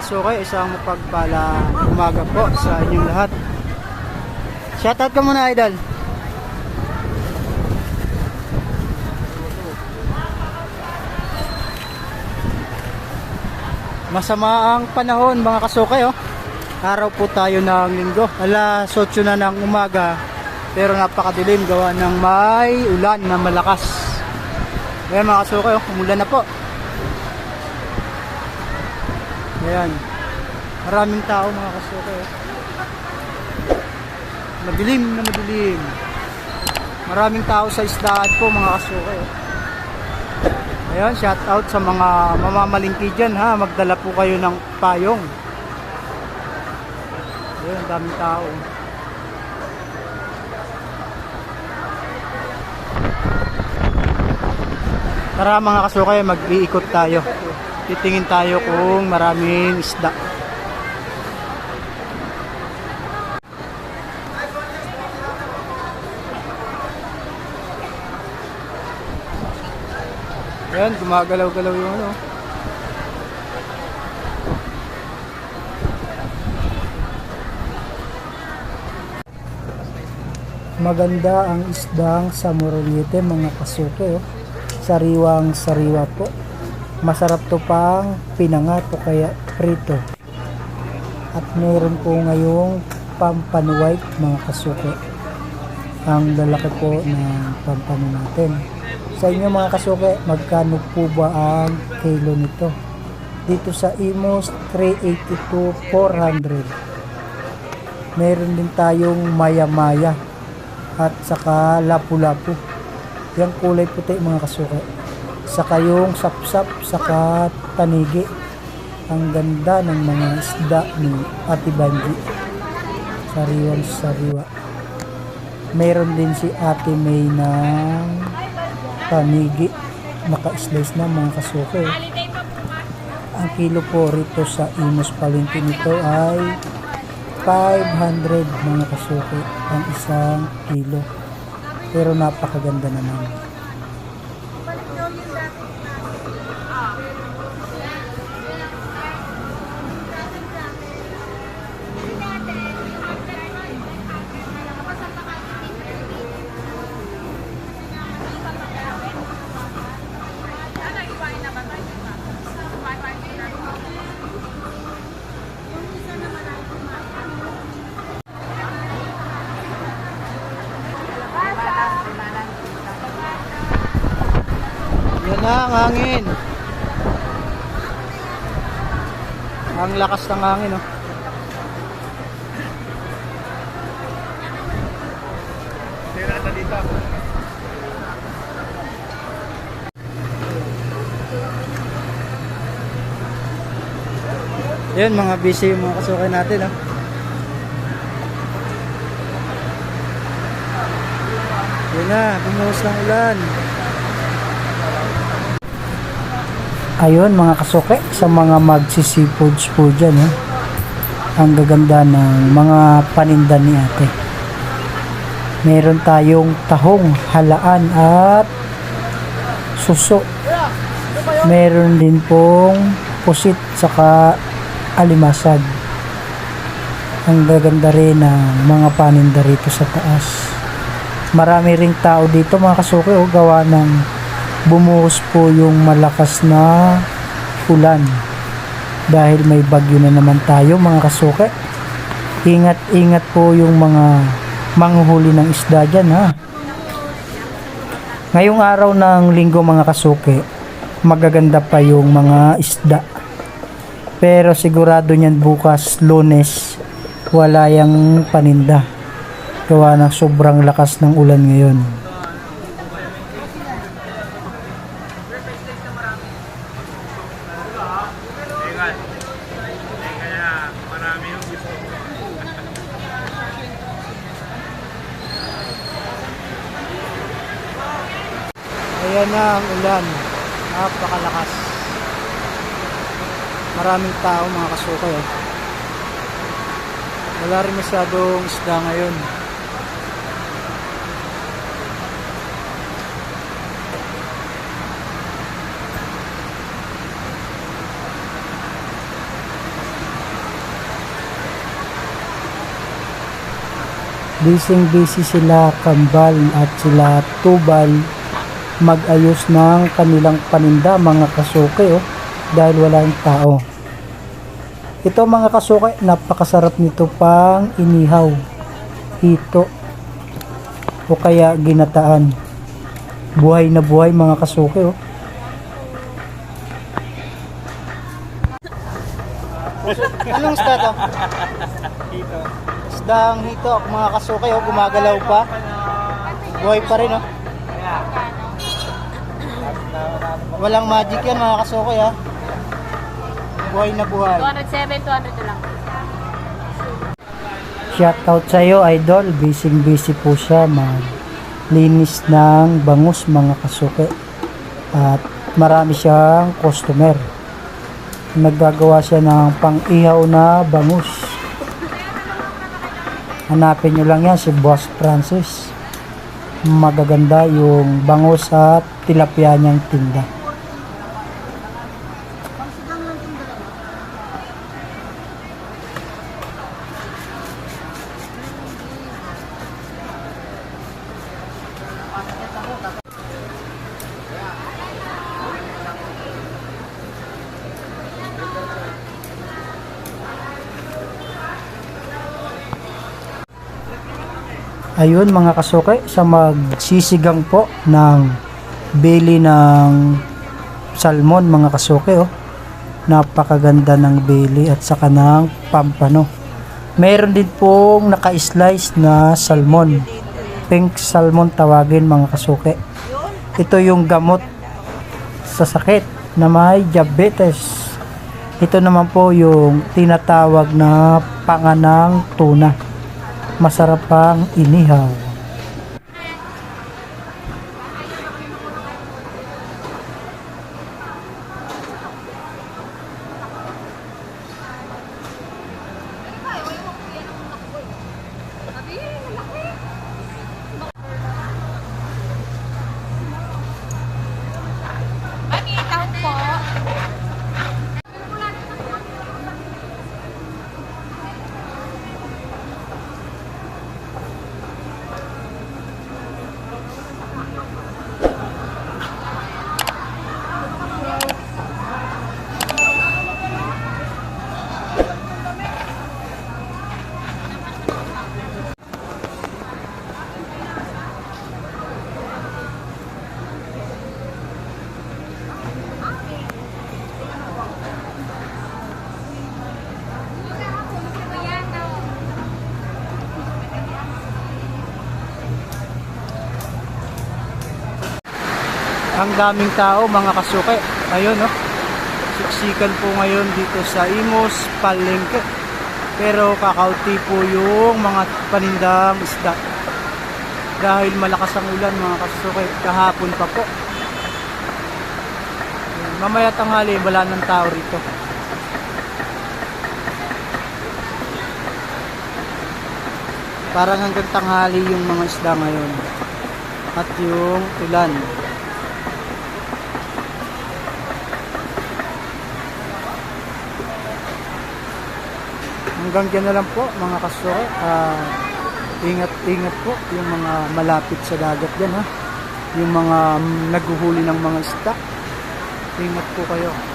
kasukay, isang mapagpala umaga po sa inyong lahat. Shoutout ka muna, Idol. Masama ang panahon mga kasukay oh. Araw po tayo ng linggo. Alas 8 na ng umaga. Pero napakadilim gawa ng may ulan na malakas. Ayan mga kasukay oh, umulan na po. Ayan. Maraming tao mga kasukay oh. Madilim na madilim. Maraming tao sa isdaan po mga kasukay oh. Ayan, shout out sa mga mamamalingki dyan ha. Magdala po kayo ng payong. Ayan, daming tao. Tara mga kasukay, mag-iikot tayo. Titingin tayo kung maraming isda. Ayan, gumagalaw-galaw yung ano. Maganda ang isdang sa Moroniete mga kasuke. Oh. Sariwang sariwa po. Masarap to pang pinangat o kaya prito. At meron po ngayong pampanwhite mga kasuke. Ang lalaki po ng pampano natin. Sa inyo mga kasuke, magkano po ba ang kilo nito? Dito sa Imos, 382, 400. Meron din tayong maya-maya at saka lapu-lapu. Yung kulay puti mga kasuke. Saka yung sapsap, saka tanigi. Ang ganda ng mga isda ni Ate Banji. Sariwan sariwa. Meron din si Ate May ng panigi naka-slice na mga kasuke. Ang kilo po rito sa Imos Palengke nito ay 500 mga kasuke ang isang kilo. Pero napakaganda naman. Ang hangin. Ang lakas ng hangin, oh. Yun, mga busy yung mga kasukay natin, oh. Yun na, bumuhos ng ulan. Ayun mga kasuke sa mga magsisifoods po dyan eh. Ang gaganda ng mga paninda ni ate. Meron tayong tahong, halaan at suso. Meron din pong pusit saka alimasag. Ang gaganda rin ng mga paninda rito sa taas. Marami ring tao dito mga kasuke o gawa ng bumuhos po yung malakas na ulan. Dahil may bagyo na naman tayo mga kasuke. Ingat ingat po yung mga manghuhuli ng isda dyan ha? Ngayong araw ng linggo mga kasuke magaganda pa yung mga isda. Pero sigurado niyan bukas lunes wala yung paninda. Gawa ng sobrang lakas ng ulan ngayon Ayan na ang ulan. Napakalakas. Maraming tao mga kasukay. Eh. Wala rin masyadong isda ngayon. Busy busy sila Kambal at sila Tubal mag-ayos ng kanilang paninda mga kasuke oh, dahil wala yung tao. Ito mga kasuke, napakasarap nito pang inihaw, hito, o kaya ginataan. Buhay na buhay mga kasuke oh. Anong isda to? Hito. Isdang hito, mga kasuke oh, gumagalaw pa. Buhay pa rin oh. Walang magic yan mga kasuke ha. Buhay na buhay. 207, 200 na lang. Shoutout sa iyo, idol. Busy busy po siya maglinis ng bangus mga kasuke. At marami siyang customer. Naggagawa siya ng pang-ihaw na bangus. Hanapin nyo lang yan si Boss Francis. Magaganda yung bangus at tilapia niyang tinda. Ayun mga kasuke, sa magsisigang po ng bili ng salmon mga kasuke oh. Napakaganda ng bili at saka ng pampano. Meron din pong naka-slice na salmon. Pink salmon tawagin mga kasuke. Ito yung gamot sa sakit na may diabetes. Ito naman po yung tinatawag na panganang tuna masarap pang inihaw. Ang daming tao mga kasuke. Ayun no. Siksikan po ngayon dito sa Imos Palengke. Pero kakauti po yung mga panindang isda. Dahil malakas ang ulan mga kasuke. Kahapon pa po. Mamaya tanghali wala ng tao rito. Parang hanggang tanghali yung mga isda ngayon. At yung ulan. Hanggang dyan na lang po mga kasuke. Ah, ingat-ingat po yung mga malapit sa dagat dyan ha. Yung mga naghuhuli ng mga isda. Ingat po kayo.